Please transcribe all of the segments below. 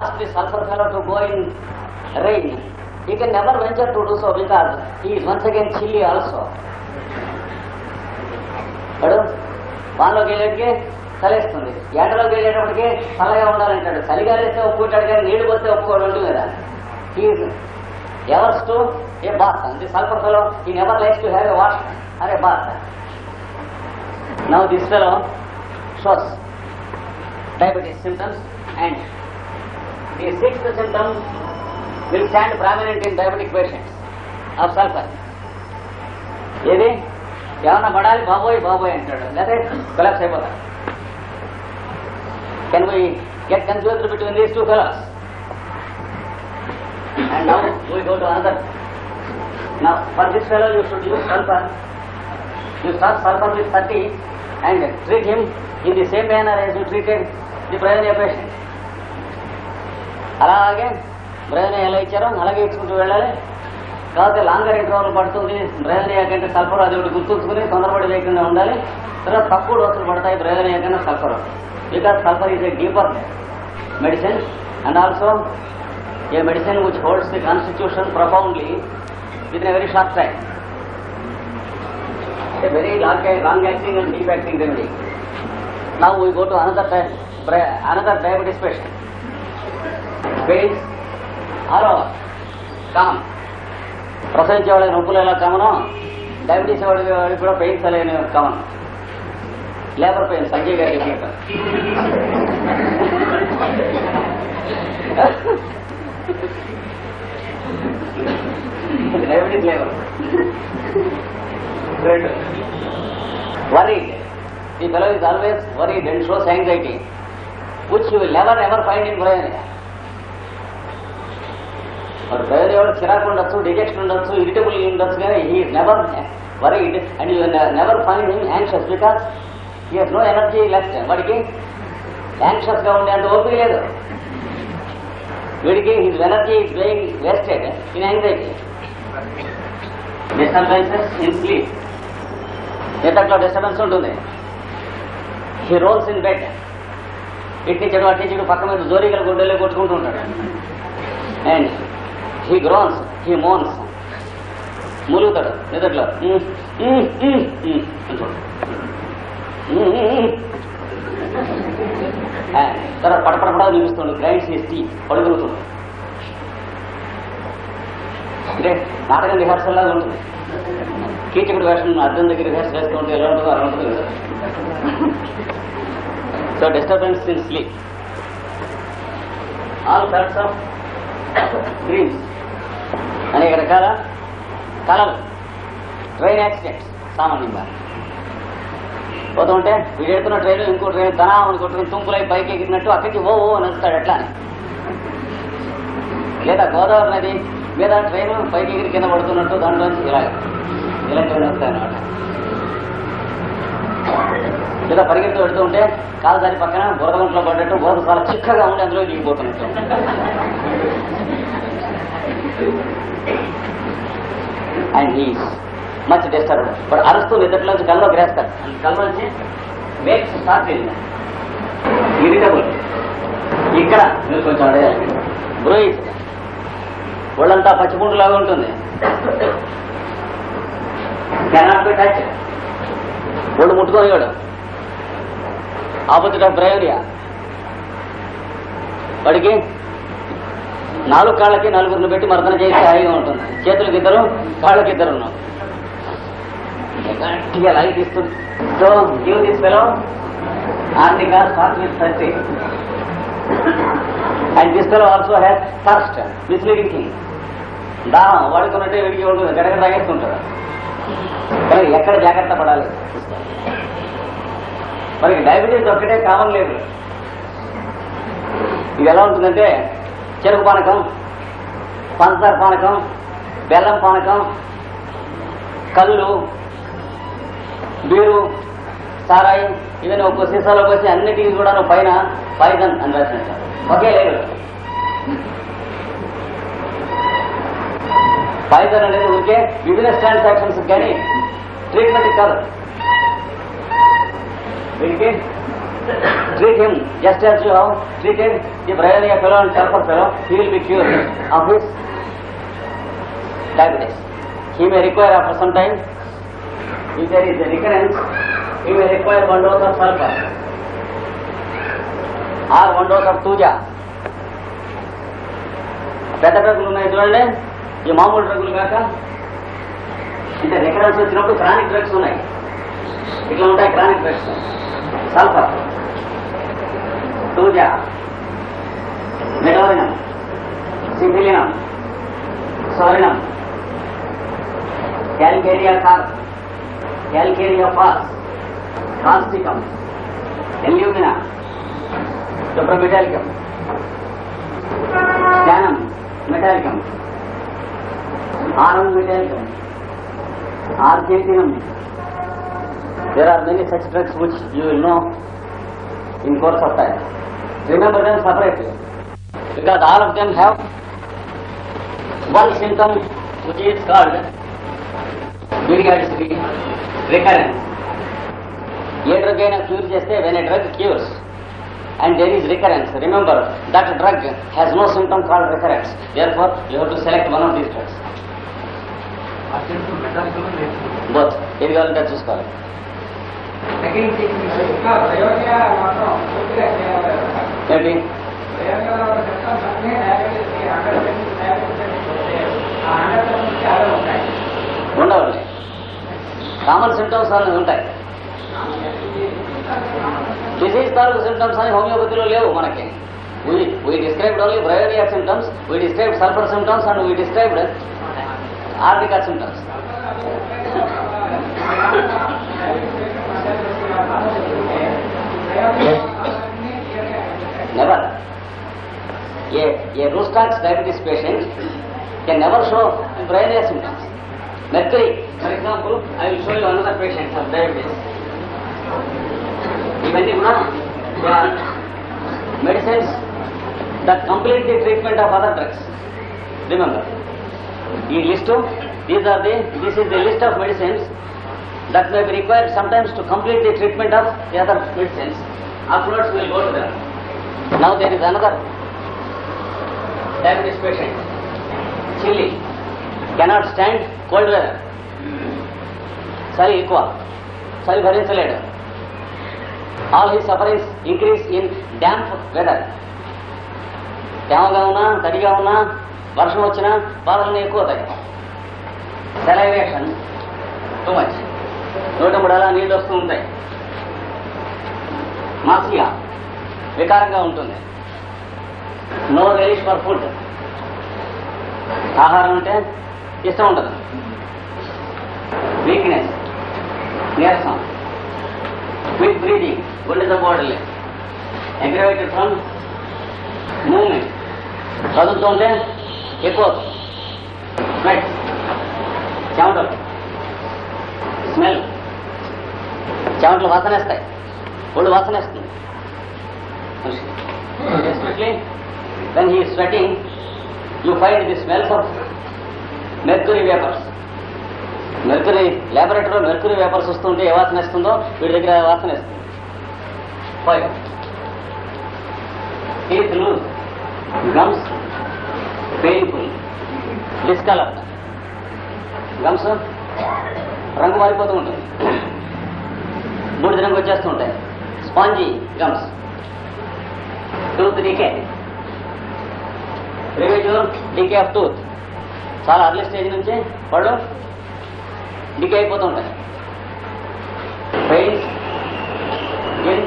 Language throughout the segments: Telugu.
ask the sulfur fellow to go in rain. He can never venture to do so because he is once again chilly also. వాడు వానలోకి వెళ్ళేటికి చలేస్తుంది. ఎండలోకి వెళ్ళేటప్పటికి చల్లగా ఉండాలంటాడు. చలిగా వేస్తే ఒప్పుకుంటాడు కానీ నీళ్ళు పోతే ఒప్పుకోడు ఉంటుంది కదా. Is averse to a bath అంటే సల్ఫర్ ఫెలో ఈ never like to have a wash అరే bath now this fellow shows diabetes symptoms and the sixth symptom will stand prominent in diabetic patients of sulfur. ఏది? ఏమన్నా పడాలి? బాబోయ్ బాబోయ్ అంటాడు. లేదా కొలాప్స్ అయిపోతాడు can we get confused between these two fellows and now we go to another now for this fellow you should use sulphur you start sulphur with thirty and treat him in the same manner as you treated the ప్రయోజన పేషెంట్ అలాగే ప్రయోజనం ఎలా ఇచ్చారో అలాగే ఇచ్చుకుంటూ వెళ్ళాలి. కాకపోతే లాంగర్ ఇంటర్వల్ పడుతుంది. ప్రయోజన ఏకంటే సల్ఫర్ అది ఒకటి గుర్తుంచుకుని తొందరపడి లేకుండా ఉండాలి. తర్వాత తక్కువ డోసులు పడతాయి ప్రయోజన కన్నా sulphur. Because sulphur is a deeper medicine and also a medicine which holds the constitution profoundly with a very short time a very long, long acting and deep acting remedy. Now we go to another type, another diabetes patient. Pains are over. Common ప్రసవించే వాళ్ళకి నొప్పులు ఎలా కామనో డయాబెటీస్ వాడికి వాడికి కూడా పెయిన్స్ అనేవి కామన్ లేబర్ పెయిన్ సంజయ్ గారి చెప్పినట్టు డయాబెటీస్ లేబర్ రెండు worried. The fellow is always worried and shows anxiety, which you will never ever find in Brahmania. వాడు ప్రయోజనం ఎవరు చిరాకు ఉండొచ్చు డిజెక్షన్ ఉండొచ్చు ఇరిటబుల్ ఉండొచ్చు కానీ he never worried and you never find him anxious because he has no energy left వాడికి యాంగ్షియస్గా ఉండే అంత ఓపిక లేదు. వీడికి his energy is being wasted in anxiety disturbances in sleep నిద్రలో డిస్టర్బెన్స్ ఉంటుంది. హీ రోల్స్ ఇన్ బెడ్ ఇటు చెడు అటు చెడు పక్క మీద జోరీగల గుడ్డలే కొట్టుకుంటూ ఉంటాడు. And he groans he moans ములుగుతాడు నిద్రలో "ఉమ్, ఉమ్, ఉమ్, ఉమ్" తర్వాత పడపడపడా చూపిస్తాడు గ్రైండ్స్ హీస్ టీ పడుగులుతుంది అంటే నాటకం రిహార్సల్ లాగా ఉంటుంది. కీచకుడు వేషం అర్థం దగ్గర రిహార్స్ చేస్తూ ఉంటే ఎలా ఉంటుందో అలా ఉంటుంది కదా. So disturbance in sleep all sorts of dreams అనేక రకాల కళలు ట్రైన్ యాక్సిడెంట్స్ సామాన్యంగా. పోతుంటే ఉంటే వీడు ఎడుతున్న ట్రైన్ ఇంకో ట్రైన్ తనా అని కొట్టుకుని తుంపులై పైకి ఎగిరినట్టు అక్కడికి ఓ ఓ అని వస్తాడు ఎట్లా అని. లేదా గోదావరి నది మీద ట్రైన్ పైకి ఎగిరి కింద పడుతున్నట్టు దాంట్లోంచి ఇలా ఇలాంటివి వస్తాయన్నమాట లేదా పరిగెత్తు పెడుతూ ఉంటే కాలు దాని పక్కన బురద గుంటలో పడ్డట్టు బురద చాలా చిక్కగా ఉండి అందులో దిగిపోతున్నట్టు and he's much disturb but అరుస్తూ నిద్రలోంచి కల్లో గ్రేస్తారు గ్రేస్తాడు కల్లోంచి మేక్స్ స్టార్ట్ ఇరిటబుల్ ఇక్కడ మీరు కొంచెం అడగాలి బ్రోయిస్ ఒళ్ళంతా పచ్చిపుండులాగా ఉంటుంది. కెనాట్ బి టచ్ ఒళ్ళు ముట్టుకోనివాడు ఆపోజిట్ ఆఫ్ బ్రైవరియా వాడికి నాలుగు కాళ్ళకి నలుగురిని పెట్టి మర్దన చేస్తే హాయిగా ఉంటుంది. చేతులకి ఇద్దరు కాళ్ళకి ఇద్దరు ఉన్నారు. గట్టిగా లైట్ ఇస్తుంది. So give this fellow Arnica start and this fellow also has first misleading thing దాహం వాడుకున్నట్టే వీడికి ఉంటుంది గడగడ తాగేస్తుంటాడు కానీ ఎక్కడ జాగ్రత్త పడాలి? మనకి డయాబెటీస్ ఒక్కటే కామన్ లేదు. ఇది ఎలా ఉంటుందంటే చెరుకు పానకం పంచదార పానకం బెల్లం పానకం కళ్ళు బీరు సారాయి ఇవన్నీ ఒక్కో సీసాలో పోసి అన్నిటికీ కూడా పైన పాయిజన్ అని రాసినట్టు ఒకే లేదు. పాయిజన్ అనేది ఊరికే బిజినెస్ ట్రాన్సాక్షన్స్ కానీ ట్రీట్మెంట్ కాదు. దీనికి treat him just as you have treated the Brahmaniya fellow and Sharper fellow, he will be cured of his diabetes. He may require after some time, if there is a recurrence, he may require one dose of sulfur or one dose of tuja. పెద్ద డ్రగ్గులు ఉన్నాయి చూడండి ఈ మామూలు డ్రగ్గులు కాక అంటే రికరెన్స్ వచ్చినప్పుడు క్రానిక్ డ్రగ్స్ ఉన్నాయి ఇట్లా ఉంటాయి chronic drugs sulphur Thuja Medorrhinum Syphilinum Psorinum Calcarea carb Calcarea phos Causticum Alumina डब्र तो मेटालिकम ज्ञानम metallicum Aurum metallicum Argentum there are many such drugs which you will know in course of time Remember them separately. Because all of them have one symptom which is called periodicity recurrence. A drug అయినా క్యూర్ చేస్తే when a drug cures and there is recurrence remember that drug has no symptom called recurrence therefore you have to select one of these drugs both ఏది కావాలంటే అది చూసుకోవాలి సెకండ్ ఏంటి ప్రయోజనాలు కామన్ సిమ్టమ్స్ అనేది ఉంటాయి. డిసీజ్ తాలూకు సిమ్టమ్స్ అని హోమియోపతిలో లేవు మనకి. We described only Bryonia symptoms we described sulphur symptoms and we described Arnica symptoms Never. A, a Rustax diabetes patient can never show brain symptoms. Mercury, for example, I will show you another patient of diabetes. Even if not, medicines that complete the treatment of other drugs. Remember, the list these are the, this is the list of medicines that may be required sometimes to complete the treatment of the other medicines. Afterwards, we will go to them. Now there is another diabetes patient, chilly, cannot stand cold weather. చలి ఎక్కువ. చలి భరించలేడు. All he sufferings increase in damp weather తేమగా ఉన్నా తడిగా ఉన్నా వర్షం వచ్చినా బాధలను ఎక్కువ తగ్గి సెలైవేషన్ టూ మచ్ నూట మూడు అలా నీళ్ళు వస్తూ ఉంటాయి. మాసియా వికారంగా ఉంటుంది. నో వెరీస్ ఫర్ ఫుడ్ ఆహారం అంటే ఇష్టం ఉండదు. వీక్నెస్ నీరసం. క్విక్ బ్రీదింగ్ గుండె జబ్బోడలే అగ్రవేటెడ్ ఫ్రమ్ మూమెంట్ చదువుతుంటే ఎక్కువ స్మెట్ చెమటలు. స్మెల్ చెమటలు వాసనేస్తాయి ఒళ్ళు వాసనేస్తుంది when he is sweating you find the smells of mercury vapors. Mercury ల్యాబొరేటరీలో mercury vapours వస్తుంటే ఏ వాసన ఇస్తుందో వీడి దగ్గర వాసన ఇస్తుంది five gums painful discolour gums రంగు మారిపోతూ ఉంటుంది బూడిద రంగు వచ్చేస్తూ ఉంటాయి. Spongy gums tooth decay premature decay of tooth చాలా అర్లీ స్టేజ్ నుంచి వాళ్ళు డికే అయిపోతూ ఉంటాయి పెయిన్స్ ఇన్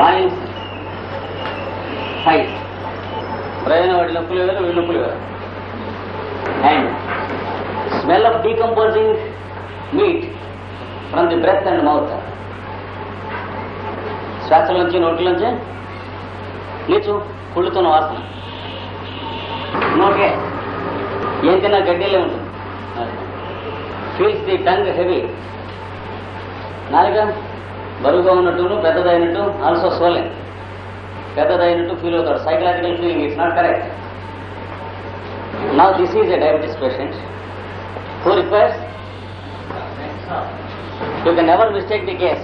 లైన్స్ హైట్ ప్రయోజన వాడి నొప్పులు వేరు వీడి నొప్పులు వేరు and smell of decomposing meat from the breath and mouth శ్వాసల నుంచి నోట్ల నుంచి నీచు కుళ్ళుతున్న వాసన నోకే ఏం తిన్నా గడ్డీలే ఉంటుంది ఫీల్స్ ది టంగ్ హెవీ నాలుక బరువుగా ఉన్నట్టును పెద్దదైనట్టు ఆల్సో సోలే పెద్దదైనట్టు ఫీల్ అవుతాడు. Psychological feeling it's not correct నా this is a diabetes patient who requires you can never mistake the case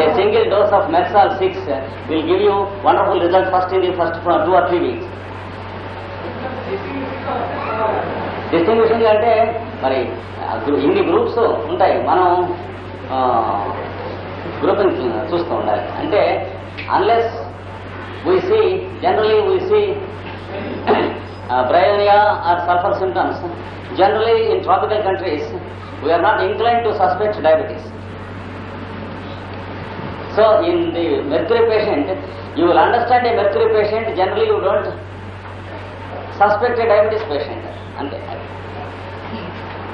A single dose of Mexal 6 uh, will give you wonderful results first in the first two or three weeks. Distinguishing అంటే మరి ఇన్ని గ్రూప్స్ ఉంటాయి. మనం గ్రూప్ చూస్తూ ఉండాలి. అంటే unless we see generally we see bryonia or sulphur symptoms generally in tropical countries we are not incline to suspect diabetes So in the mercury patient, you will understand a mercury patient, generally you don't suspect a diabetes patient. అంతే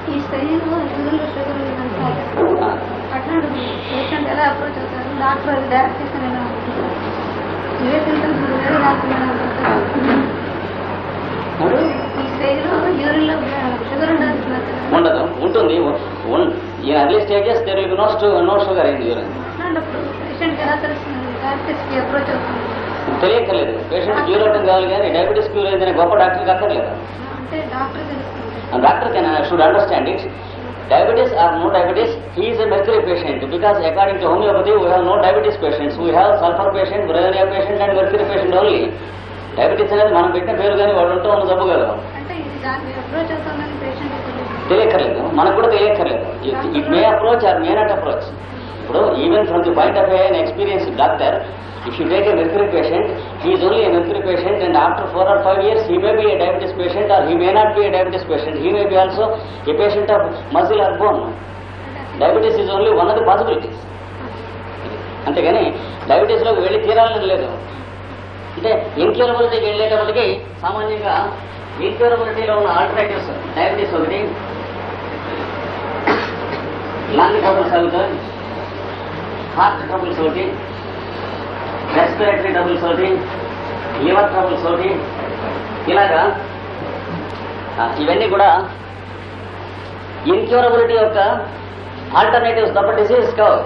ఈ శరీరంలో షుగర్ షుగర్ ఉందంటారు ఆ, అట్లాంటి పేషెంట్ ఎలా అప్రోచ్ అవుతారు? డాక్టర్ ఇవే సింటమ్స్ వేరే ఈ శరీరంలో యూరిన్లో షుగర్ ఉండాల్సిన ఉండదు. ఉంటుంది. ఈ early stages there will no no sugar in urine patient ఎలా తెలుస్తుంది డయాబెటీస్కి అప్రోచ్ అవుతుంది తెలియక్కర్లేదు. పేషెంట్ క్యూర్ అవడం కావాలి కానీ డయాబెటీస్ క్యూర్ అయిందని గొప్ప డాక్టర్కి అక్కర్లేదు అంటే డాక్టర్ తెలుస్తుంది doctor can should understand it or no diabetes, he is a mercury patient because according to homeopathy we have no diabetes patients. We have sulfur patient, bryonia patient and mercury patient only. Diabetes అనేది మనం పెట్టిన పేరు కానీ వాడు ఉంటూ ఉన్న జబ్బు కదా పేషెంట్ తెలియక్కర్లేదు. మనకు కూడా తెలియక్కర్లేదు. It may approach or may not approach ఇప్పుడు even from the point of an experience doctor if you take a mercury patient he is only a mercury patient and after four or five years he may be a diabetes patient or he may not be a diabetes patient he may be also a patient of muscle or bone diabetes is only one of the possibilities అంతేగాని డయాబెటీస్లోకి వెళ్ళి తీరాలని లేదు. అంటే ఇన్క్యూరబిలిటీకి వెళ్ళేటప్పటికి సామాన్యంగా ఇన్క్యూరబిలిటీలో ఉన్న ఆల్టర్నేటివ్స్ డయాబెటీస్ ఒకటి లంగ్ ట్రబుల్స్ అవుతాయి హార్ట్ ట్రబుల్స్ ఒకటి రెస్పిరేటరీ ట్రబుల్స్ ఒకటి లివర్ ట్రబుల్స్ ఒకటి ఇలాగా ఇవన్నీ కూడా ఇన్క్యూరబిలిటీ యొక్క ఆల్టర్నేటివ్స్ తప్ప డిసీజ్ కావు.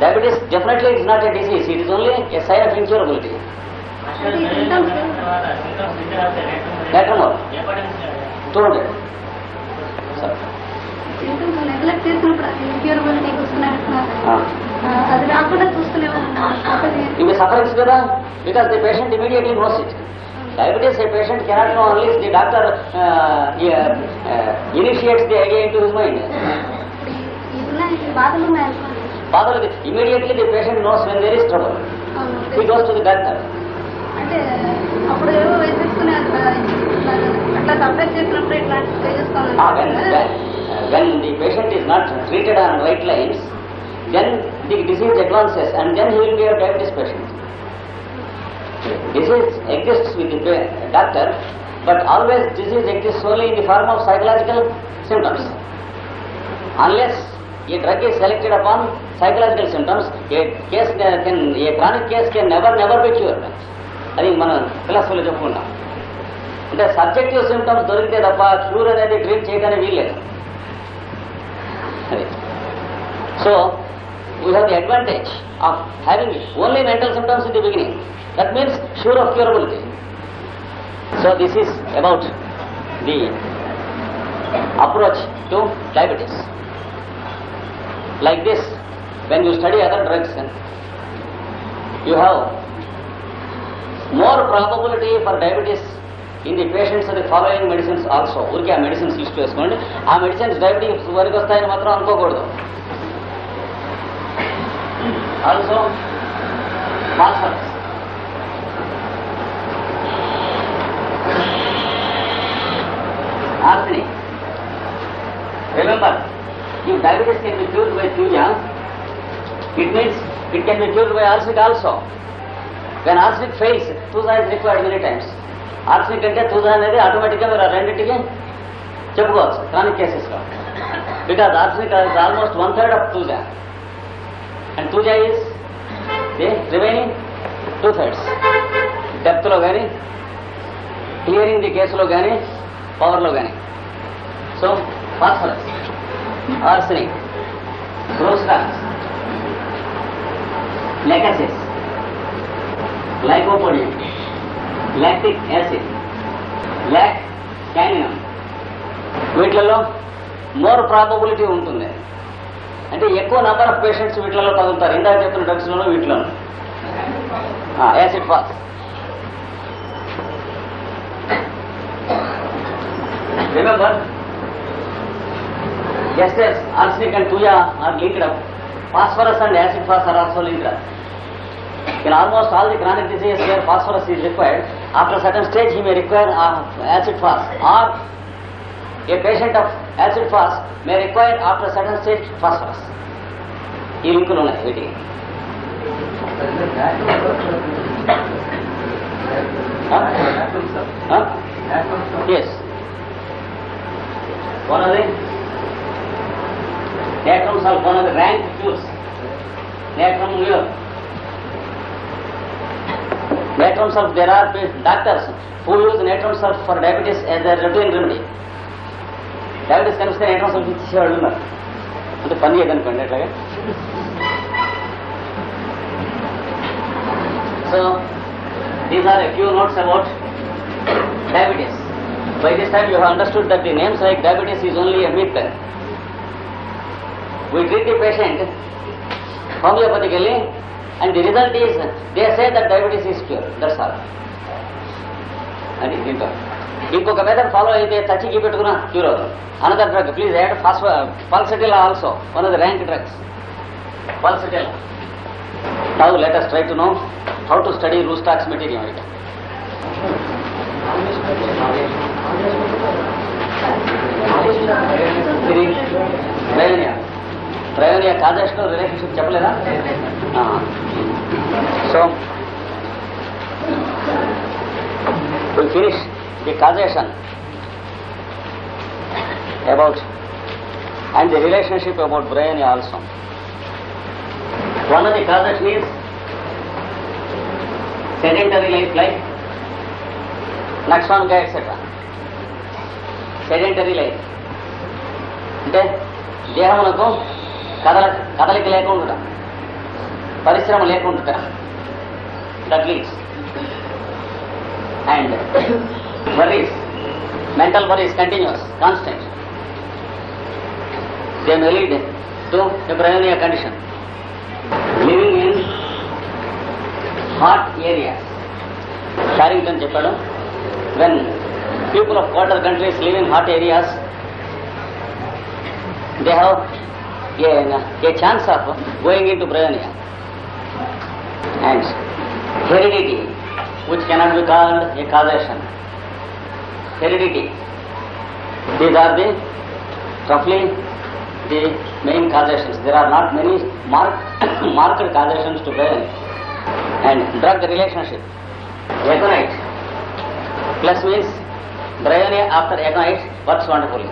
Diabetes definitely it's not a disease it is only a sign of incurability later more two hundred symptoms neglect చేసినప్పుడు అది వస్తున్నాయంటున్నారు అది రాకుండా చూస్తూనే ఉన్నాం ఇవి సఫరింగ్స్ కదా because the patient immediately knows it diabetes a patient cannot know unless the doctor initiates the idea into his mind బాధలు immediately the patient knows when there is trouble అవును. He goes to the doctor అంటే అప్పుడు ఏవో వేసేసుకునే అట్లా సపరేట్ చేసినప్పుడు చేస్తాను when the patient is not treated on right lines, then the disease advances and then he will be a diabetes patient. Disease exists with the doctor, but always disease exists solely in the form of psychological symptoms. Unless a drug is selected upon psychological symptoms, a case can, a chronic case can never, never be cured. అది మనం ఫిలాసఫీలో చెప్పుకున్నాం అంటే సబ్జెక్టివ్ సిమ్టమ్స్ దొరికితే తప్ప క్యూర్ అనేది డ్రీమ్ చేయగానే వీల్లేదు అది so we have the advantage of having only mental symptoms in the beginning that means sure of curability so this is about the approach to diabetes like this, when you study other drugs, eh, you have more probability for diabetes in the patients of the following medicines also. ఊరికే ఆ మెడిసిన్స్ లిస్ట్ వేసుకోండి ఆ మెడిసిన్స్ డయాబెటీస్ వరకు వస్తాయని మాత్రం అనుకోకూడదు. Also phosphorus arsenic. Remember, if diabetes can be cured by thuja, it means it can be cured by arsenic also. When arsenic fails, thuja is required many times. arsenic అంటే thuja అనేది ఆటోమేటిక్గా మీరు ఆ రెండింటికి చెప్పుకోవచ్చు క్రానిక్ కేసెస్లో because arsenic is almost one third of thuja. and two జైజెస్ remaining two thirds డెప్త్లో కానీ క్లియరింగ్ ది కేసులో కానీ పవర్లో కానీ సో పర్సనల్స్ ఆర్సనింగ్ గ్రోస్ talks lachesis lycopodium lactic acid lac caninum వీటిలలో more probability ఉంటుంది. అంటే ఎక్కువ నంబర్ ఆఫ్ పేషెంట్స్ వీటిలో తగులుతారు ఇందాక చెప్పిన డ్రగ్స్లోనూ వీటిలోనూ acid phos remember yes yes arsenic and thuja are linked up phosphorus and acid phos are also linked up in almost all the chronic diseases phosphorus is required after second stage he may require acid phos or a patient of acid fast may require after a certain stage phosphorus. ఈ లింకులు ఉన్నాయి వీటికి ఎస్ వన్ అది natrum sulf, one of the rank cures. Natrum mure. Natrum sulf, there are pa- doctors who use natrum sulf for diabetes as a routine remedy. Diabetes కనిపిస్తే నేట్రం sulf ఇచ్చేవాళ్ళు ఉన్నారు అంటే పని ఏదనుకోండి అట్లాగా so these are a few notes about diabetes. By this time you have understood that the names like diabetes is only a myth. We treat the patient homeopathically and the result is they say that diabetes is cure. That's all. అది దీంట్లో ఇంకొక మెథడ్ ఫాలో అయితే చచ్చికి పెట్టుకున్న క్యూర్ అవుతుంది another drug please add phos pulsatilla also one of the rank drugs pulsatilla now let us try to know how to study Roostok's material. ఇది ప్రయోజన ప్రయోజన కాజేషన్ రిలేషన్షిప్ చెప్పలేదా? So we finish the causation about and the relationship about brain also. One of the causation is sedentary life like నక్సాన్గా ఎక్సెట్రా సెడెంటరీ లైఫ్ అంటే దేహమునకు కదల కదలిక లేకుండా పరిశ్రమ లేకుండా that leads and worries, mental worries continuous, constant. They may lead to a bryonia condition. Living in hot areas. Sharrington చెప్పాడు when people of colder countries live in hot areas, they have a, a chance of going into bryonia. And heredity, which cannot be called a causation. Heredity. These are the roughly the main causations. There are not many marked marked causations to brain and drug relationship. Aconite plus means bryonia after aconite works wonderfully.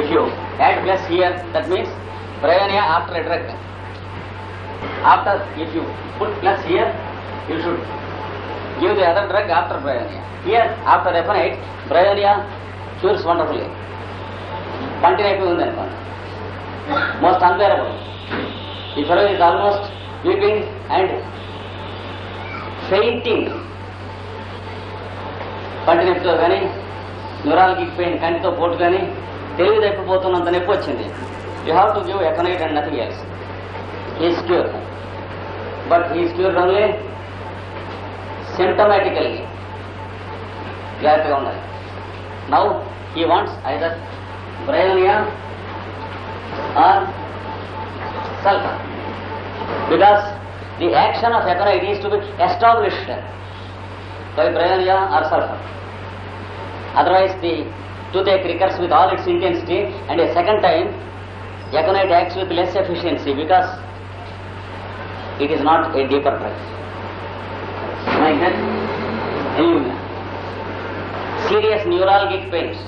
If you add plus here, that means bryonia after a drug. After, if you put plus here, you should give the other drug after bryonia. Here, after eponite, bryonia cures wonderfully. Continue అయిపోయి ఉంది అనుకోండి మోస్ట్ అన్బేరబుల్ ఈ fellow is almost weeping and fainting పంటి నొప్పితో కానీ న్యూరాలజిక్ పెయిన్ కంటితో పోటు కానీ తెలివి తప్పిపోతున్నంత నొప్పి వచ్చింది. You have to give aconite and nothing else he's cure but he's cure only symptomatically జాగ్రత్తగా ఉండాలి now he wants either bryonia or sulphur because the action of aconite is to be established by bryonia or sulphur otherwise the toothache recurs with all its intensity and a second time aconite acts with less efficiency because it is not a deeper drug. Like that ఎల్లుండా serious neurologic pains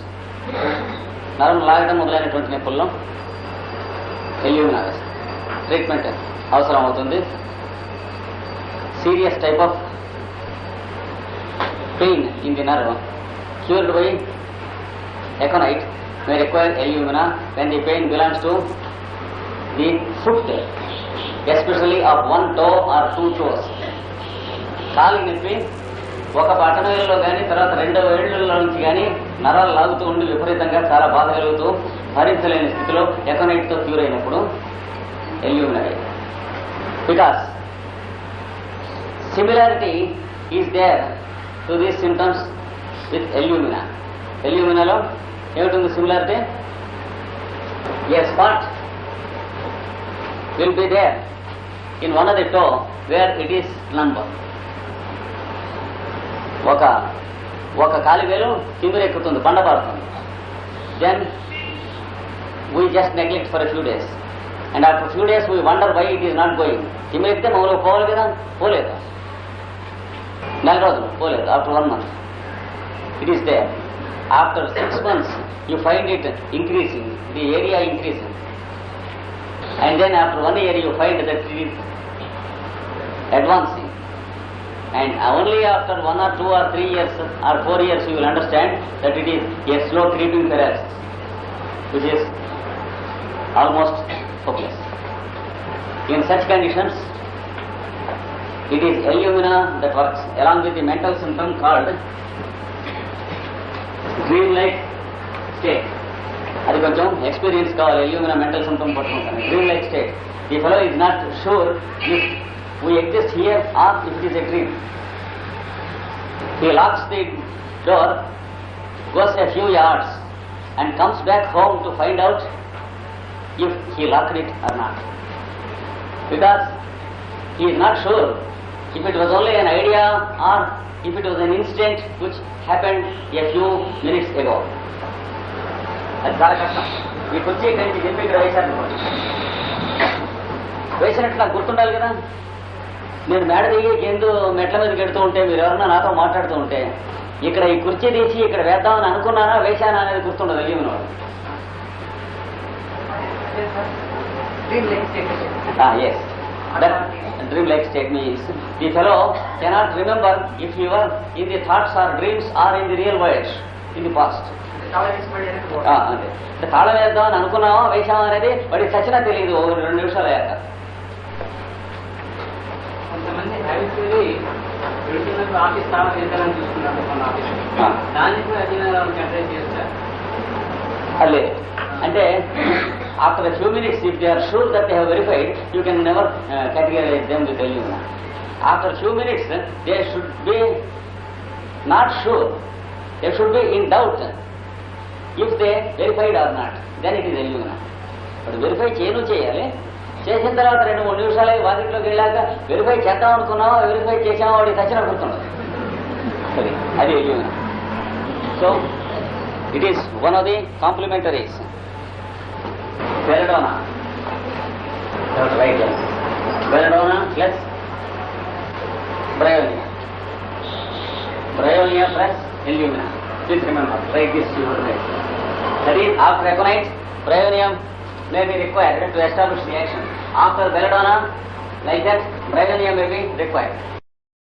నరం లాగడం మొదలైనటువంటి నొప్పుల్లో ఎల్లుండా ట్రీట్మెంట్ అవసరం అవుతుంది serious type of pain in the nerve cured by aconite may require alumina when the pain belongs to the foot especially of one toe or two toes కాలు నొప్పి ఒక బటన వేలులో కానీ తర్వాత రెండవ ఏళ్ళలో నుంచి కానీ నరాలు లాగుతూ ఉండి విపరీతంగా చాలా బాధ కలుగుతూ భరించలేని స్థితిలో ఎకనైట్తో క్యూర్ అయినప్పుడు ఎల్యూమినరీ because similarity is there to these symptoms with alumina ఎల్యూమినాలో ఏమిటుంది similarity a spot will be there in one of the toe where it is number ఒక ఒక కాలివేలు బండ పడుతుంది then we just neglect for few days and after few days we wonder why it is not going తిమిరెక్కితే మామూలుగా పోవాలి కదా? పోలేదు. నెల రోజులు పోలేదు. After one month it is they after six months you find it increasing the area increasing and then after one year you find that it is advancing And only after one or two or three years or four years you will understand that it is a slow creeping paralysis, which is almost hopeless. In such conditions, it is illumina that works along with the mental symptom called dream-like state. అది కొంచెం ఎక్స్పీరియన్స్ కావాలి ఎల్యూమినా మెంటల్ సిమ్టమ్ పట్టుకుంటాను dream like state the fellow is not sure We exist here here if it is a dream. He locks the door, goes a few yards and comes back home to find out if he locked it or not. Because he is not sure if it was only an idea or if it was an incident which happened a few minutes ago. అది చాలా కష్టం ఈ కుర్చీ ఇక్కడి నుంచి చెప్పి ఇక్కడ వేశారు వేసినట్లు నాకు గుర్తుండాలి కదా నేను మేడ దిగి ఎందు మెట్ల మీద గెడుతూ ఉంటే మీరు ఎవరన్నా నాతో మాట్లాడుతూ ఉంటే ఇక్కడ ఈ కుర్చీ తీసి ఇక్కడ వేద్దామని అనుకున్నానా వేశానా అనేది గుర్తుండదు like state as dream like state means the fellow cannot remember if your in the thoughts or dreams or in the real world in the past. అంతే. అంటే తాళం వేద్దామని అనుకున్నావా వేసామా అనేది వాడికి చచ్చినా తెలియదు రెండు నిమిషాలు అయ్యాక. కొంతమంది ఆఫీస్ తాళం వేద్దామని మన ఆఫీస్. దాన్ని కూడా అధీనంగా చేస్తారు అంటే after few minutes if they are sure that they have verified you can never categorise them with ఎల్యూ after few minutes they should be not sure they should be in doubt if they verified or not then it is alumina ఇప్పుడు వెరిఫై చేయను చేయాలి. చేసిన తర్వాత రెండు మూడు నిమిషాలు బాధితులకు వెళ్ళాక వెరిఫై చేద్దాం అనుకున్నావా? వెరిఫై చేసాం వాడి సచిన కూర్చున్నాడు అది so it is one of the complementaries ప్రయోనియం నేను required to establish reaction After Belladonna, like that, Bryonia may be required.